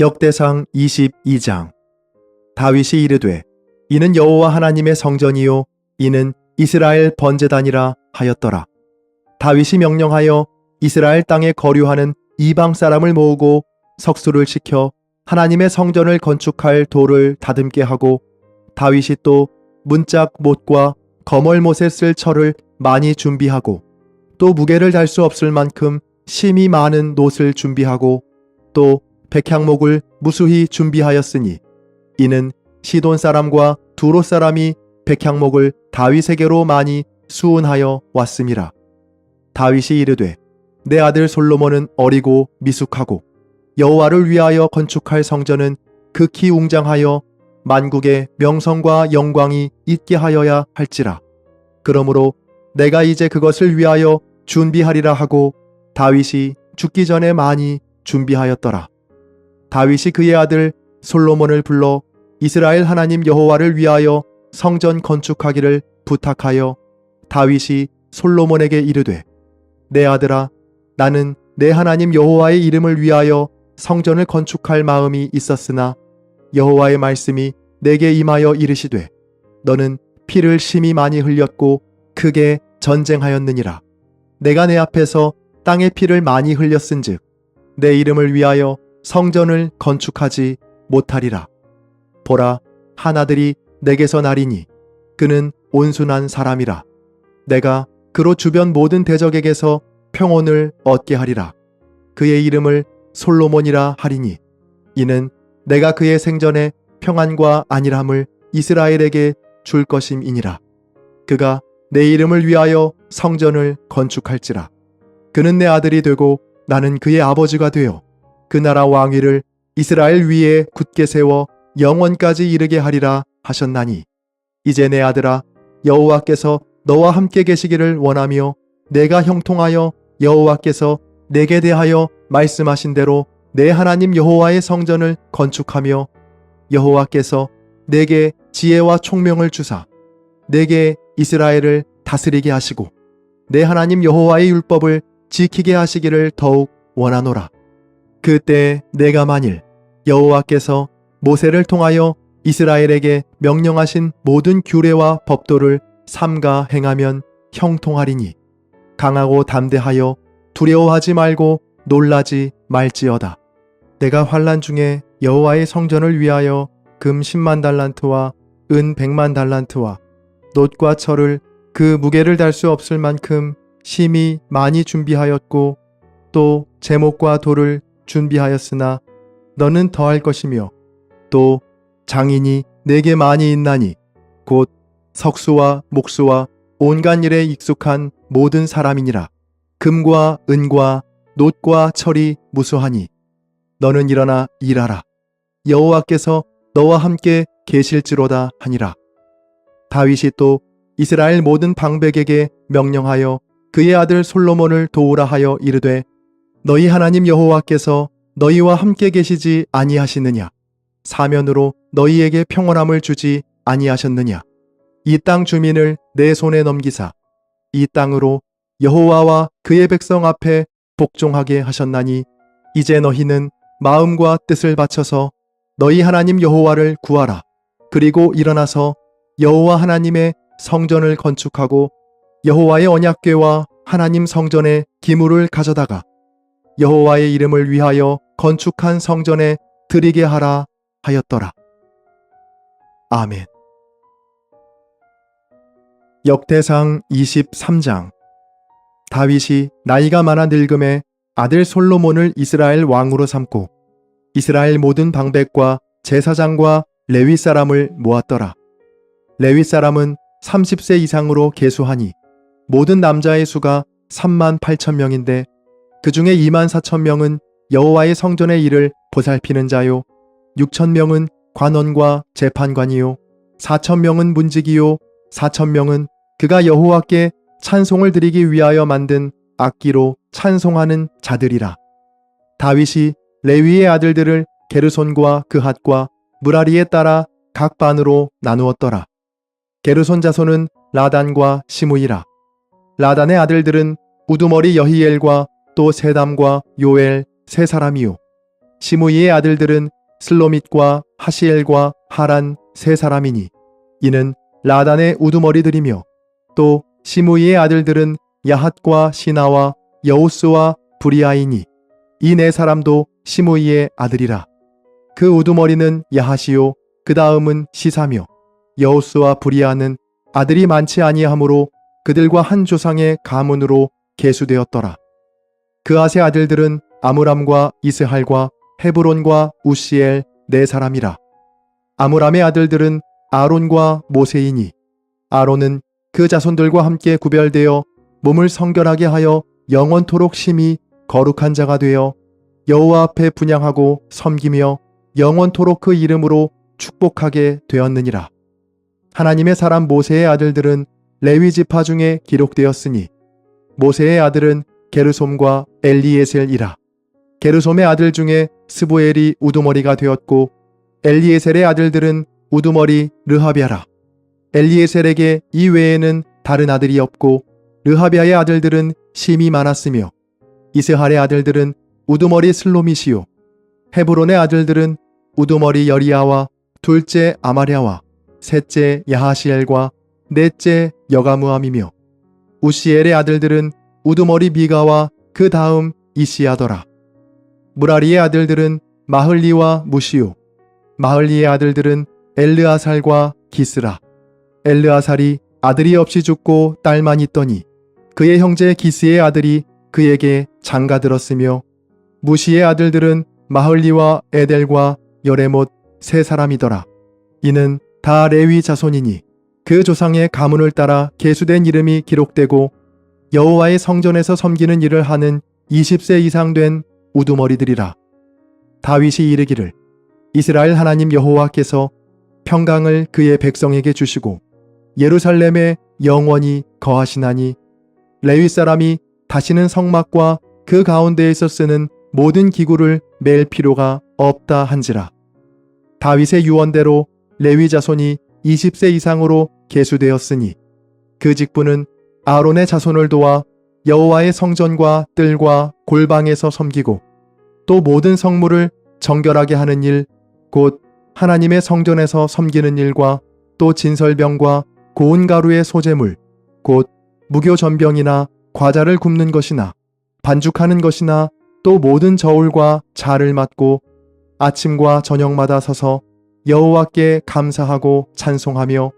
역대상 22장. 다윗이 이르되 이는 여호와 하나님의 성전이요 이는 이스라엘 번제단이라 하였더라. 다윗이 명령하여 이스라엘 땅에 거류하는 이방 사람을 모으고 석수를 시켜 하나님의 성전을 건축할 돌을 다듬게 하고 다윗이 또 문짝 못과 거멀 못에 쓸 철을 많이 준비하고 또 무게를 달 수 없을 만큼 심이 많은 놋을 준비하고 또 백향목을 무수히 준비하였으니 이는 시돈 사람과 두로 사람이 백향목을 다윗에게로 많이 수운하여 왔음이라 다윗이 이르되 내 아들 솔로몬은 어리고 미숙하고 여호와를 위하여 건축할 성전은 극히 웅장하여 만국의 명성과 영광이 있게 하여야 할지라 그러므로 내가 이제 그것을 위하여 준비하리라 하고 다윗이 죽기 전에 많이 준비하였더라. 다윗이 그의 아들 솔로몬을 불러 이스라엘 하나님 여호와를 위하여 성전 건축하기를 부탁하여 다윗이 솔로몬에게 이르되 내 아들아 나는 내 하나님 여호와의 이름을 위하여 성전을 건축할 마음이 있었으나 여호와의 말씀이 내게 임하여 이르시되 너는 피를 심히 많이 흘렸고 크게 전쟁하였느니라. 내가 내 앞에서 땅의 피를 많이 흘렸은즉 내 이름을 위하여 성전을 건축하지 못하리라. 보라, 한 아들이 내게서 나리니 그는 온순한 사람이라. 내가 그로 주변 모든 대적에게서 평온을 얻게 하리라. 그의 이름을 솔로몬이라 하리니 이는 내가 그의 생전에 평안과 안일함을 이스라엘에게 줄 것임이니라. 그가 내 이름을 위하여 성전을 건축할지라. 그는 내 아들이 되고 나는 그의 아버지가 되어 그 나라 왕위를 이스라엘 위에 굳게 세워 영원까지 이르게 하리라 하셨나니 이제 내 아들아 여호와께서 너와 함께 계시기를 원하며 내가 형통하여 여호와께서 내게 대하여 말씀하신 대로 내 하나님 여호와의 성전을 건축하며 여호와께서 내게 지혜와 총명을 주사 내게 이스라엘을 다스리게 하시고 내 하나님 여호와의 율법을 지키게 하시기를 더욱 원하노라. 그때 내가 만일 여호와께서 모세를 통하여 이스라엘에게 명령하신 모든 규례와 법도를 삼가 행하면 형통하리니 강하고 담대하여 두려워하지 말고 놀라지 말지어다. 내가 환란 중에 여호와의 성전을 위하여 금 10만 달란트와 은 100만 달란트와 놋과 철을 그 무게를 달 수 없을 만큼 심히 많이 준비하였고 또 제목과 돌을 준비하였으나 너는 더할 것이며 또 장인이 내게 많이 있나니 곧 석수와 목수와 온갖 일에 익숙한 모든 사람이니라. 금과 은과 놋과 철이 무수하니 너는 일어나 일하라. 여호와께서 너와 함께 계실지로다 하니라. 다윗이 또 이스라엘 모든 방백에게 명령하여 그의 아들 솔로몬을 도우라 하여 이르되 너희 하나님 여호와께서 너희와 함께 계시지 아니하시느냐? 사면으로 너희에게 평온함을 주지 아니하셨느냐? 이 땅 주민을 내 손에 넘기사 이 땅으로 여호와와 그의 백성 앞에 복종하게 하셨나니 이제 너희는 마음과 뜻을 바쳐서 너희 하나님 여호와를 구하라. 그리고 일어나서 여호와 하나님의 성전을 건축하고 여호와의 언약궤와 하나님 성전의 기물을 가져다가 여호와의 이름을 위하여 건축한 성전에 드리게 하라 하였더라. 아멘. 역대상 23장 다윗이 나이가 많아 늙음에 아들 솔로몬을 이스라엘 왕으로 삼고 이스라엘 모든 방백과 제사장과 레위 사람을 모았더라. 레위 사람은 30세 이상으로 계수하니 모든 남자의 수가 3만 8천 명인데 그 중에 2만 4천 명은 여호와의 성전의 일을 보살피는 자요. 6천 명은 관원과 재판관이요. 4천 명은 문지기요. 4천 명은 그가 여호와께 찬송을 드리기 위하여 만든 악기로 찬송하는 자들이라. 다윗이 레위의 아들들을 게르손과 그핫과 무라리에 따라 각 반으로 나누었더라. 게르손 자손은 라단과 시무이라. 라단의 아들들은 우두머리 여히엘과 또 세담과 요엘 세 사람이요. 시므이의 아들들은 슬로밋과 하시엘과 하란 세 사람이니 이는 라단의 우두머리들이며 또 시므이의 아들들은 야핫과 시나와 여우스와 브리아이니 이 네 사람도 시므이의 아들이라. 그 우두머리는 야하시요. 그 다음은 시사며 여우스와 브리아는 아들이 많지 아니하므로 그들과 한 조상의 가문으로 계수되었더라. 그아세 아들들은 아므람과 이스할과 헤브론과 우시엘 네 사람이라. 아므람의 아들들은 아론과 모세이니 아론은 그 자손들과 함께 구별되어 몸을 성결하게 하여 영원토록 심히 거룩한 자가 되어 여호와 앞에 분양하고 섬기며 영원토록 그 이름으로 축복하게 되었느니라. 하나님의 사람 모세의 아들들은 레위 지파 중에 기록되었으니 모세의 아들은 게르솜과 엘리에셀이라. 게르솜의 아들 중에 스보엘이 우두머리가 되었고 엘리에셀의 아들들은 우두머리 르하비아라. 엘리에셀에게 이 외에는 다른 아들이 없고 르하비아의 아들들은 심이 많았으며 이스할의 아들들은 우두머리 슬로미시요 헤브론의 아들들은 우두머리 여리야와 둘째 아마랴와 셋째 야하시엘과 넷째 여가무함이며 우시엘의 아들들은 우두머리 미가와 그 다음 이시야더라. 무라리의 아들들은 마흘리와 무시요 마흘리의 아들들은 엘르아살과 기스라 엘르아살이 아들이 없이 죽고 딸만 있더니 그의 형제 기스의 아들이 그에게 장가들었으며 무시의 아들들은 마흘리와 에델과 여레못 세 사람이더라. 이는 다 레위 자손이니 그 조상의 가문을 따라 계수된 이름이 기록되고 여호와의 성전에서 섬기는 일을 하는 20세 이상 된 우두머리들이라. 다윗이 이르기를 이스라엘 하나님 여호와께서 평강을 그의 백성에게 주시고 예루살렘에 영원히 거하시나니 레위 사람이 다시는 성막과 그 가운데에서 쓰는 모든 기구를 맬 필요가 없다 한지라. 다윗의 유언대로 레위 자손이 20세 이상으로 계수되었으니 그 직분은 아론의 자손을 도와 여호와의 성전과 뜰과 골방에서 섬기고 또 모든 성물을 정결하게 하는 일, 곧 하나님의 성전에서 섬기는 일과 또 진설병과 고운 가루의 소재물, 곧 무교 전병이나 과자를 굽는 것이나 반죽하는 것이나 또 모든 저울과 자를 맡고 아침과 저녁마다 서서 여호와께 감사하고 찬송하며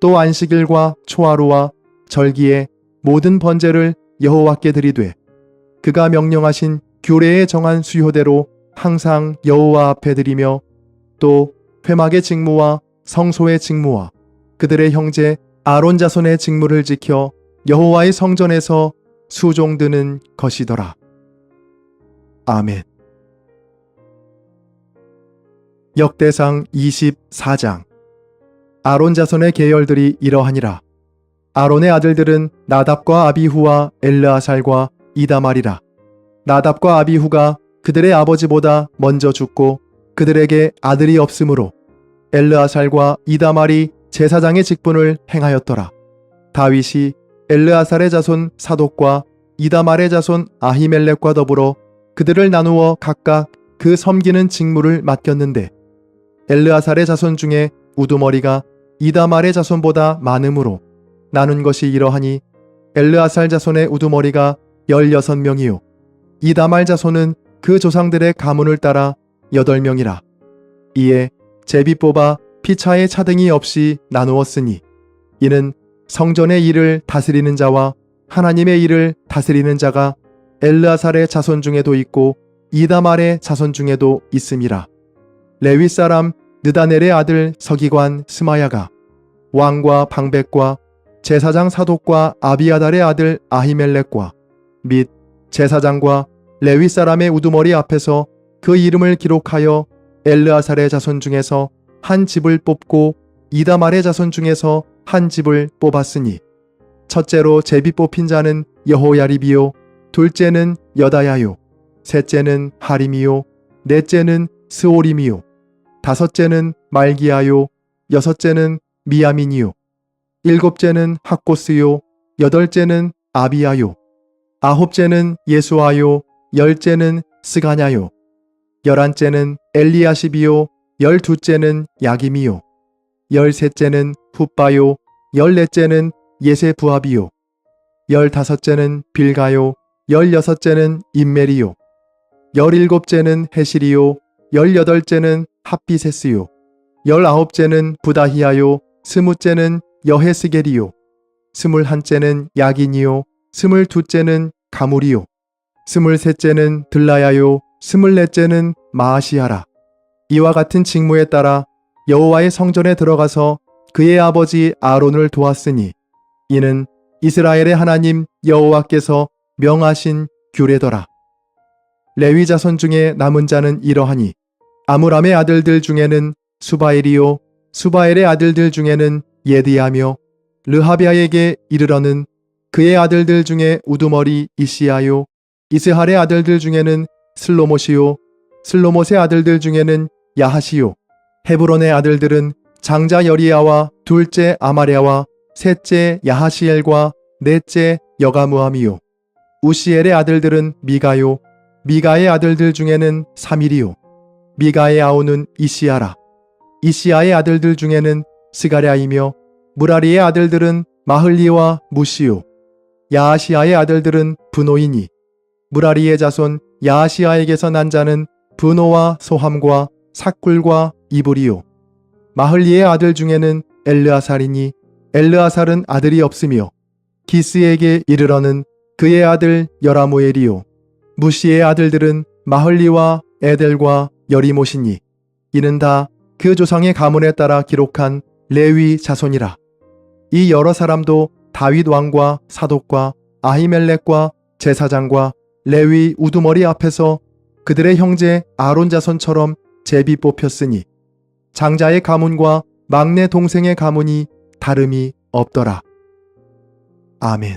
또 안식일과 초하루와 절기에 모든 번제를 여호와께 드리되 그가 명령하신 규례에 정한 수효대로 항상 여호와 앞에 드리며 또 회막의 직무와 성소의 직무와 그들의 형제 아론 자손의 직무를 지켜 여호와의 성전에서 수종드는 것이더라. 아멘. 역대상 24장 아론 자손의 계열들이 이러하니라. 아론의 아들들은 나답과 아비후와 엘르아살과 이다말이라. 나답과 아비후가 그들의 아버지보다 먼저 죽고 그들에게 아들이 없으므로 엘르아살과 이다말이 제사장의 직분을 행하였더라. 다윗이 엘르아살의 자손 사독과 이다말의 자손 아히멜렉과 더불어 그들을 나누어 각각 그 섬기는 직무를 맡겼는데 엘르아살의 자손 중에 우두머리가 이다말의 자손보다 많으므로 나눈 것이 이러하니 엘르아살 자손의 우두머리가 16명이요 이다말 자손은 그 조상들의 가문을 따라 8명이라 이에 제비 뽑아 피차의 차등이 없이 나누었으니 이는 성전의 일을 다스리는 자와 하나님의 일을 다스리는 자가 엘르아살의 자손 중에도 있고 이다말의 자손 중에도 있음이라. 레위 사람 느다넬의 아들 서기관 스마야가 왕과 방백과 제사장 사독과 아비아달의 아들 아히멜렉과 및 제사장과 레위 사람의 우두머리 앞에서 그 이름을 기록하여 엘르아살의 자손 중에서 한 집을 뽑고 이다말의 자손 중에서 한 집을 뽑았으니 첫째로 제비 뽑힌 자는 여호야립이요 둘째는 여다야요 셋째는 하림이요 넷째는 스오림이요 다섯째는 말기야요 여섯째는 미야민이요 일곱째는 학고스요 여덟째는 아비야요 아홉째는 예수아요 열째는 스가냐요 열한째는 엘리야십이요 열두째는 야김이요 열셋째는 훗바요 열넷째는 예세부합이요 열다섯째는 빌가요 열여섯째는 임멜이요 열일곱째는 헤실이요 열여덟째는 합비세스요 열아홉째는 부다히아요 스무째는 여헤스겔이요. 스물한째는 야긴이요. 스물두째는 가물이요. 스물셋째는 들라야요. 스물넷째는 마아시아라. 이와 같은 직무에 따라 여호와의 성전에 들어가서 그의 아버지 아론을 도왔으니 이는 이스라엘의 하나님 여호와께서 명하신 규례더라. 레위 자손 중에 남은 자는 이러하니 아므람의 아들들 중에는 수바엘이요. 수바엘의 아들들 중에는 예디하며 르하비아에게 이르러는 그의 아들들 중에 우두머리 이시아요 이스할의 아들들 중에는 슬로못이요 슬로못의 아들들 중에는 야하시요 헤브론의 아들들은 장자 여리야와 둘째 아마랴와 셋째 야하시엘과 넷째 여가무함이요 우시엘의 아들들은 미가요 미가의 아들들 중에는 사밀이요 미가의 아우는 이시아라 이시아의 아들들 중에는 스가랴이며 무라리의 아들들은 마흘리와 무시요 야하시아의 아들들은 분노이니 무라리의 자손 야하시아에게서 난 자는 분노와 소함과 삭굴과 이불이요 마흘리의 아들 중에는 엘르아살이니 엘르아살은 아들이 없으며 기스에게 이르러는 그의 아들 여라모엘이요. 무시의 아들들은 마흘리와 에델과 여리모시니 이는 다 그 조상의 가문에 따라 기록한 레위 자손이라 이 여러 사람도 다윗 왕과 사독과 아히멜렉과 제사장과 레위 우두머리 앞에서 그들의 형제 아론 자손처럼 제비 뽑혔으니 장자의 가문과 막내 동생의 가문이 다름이 없더라. 아멘.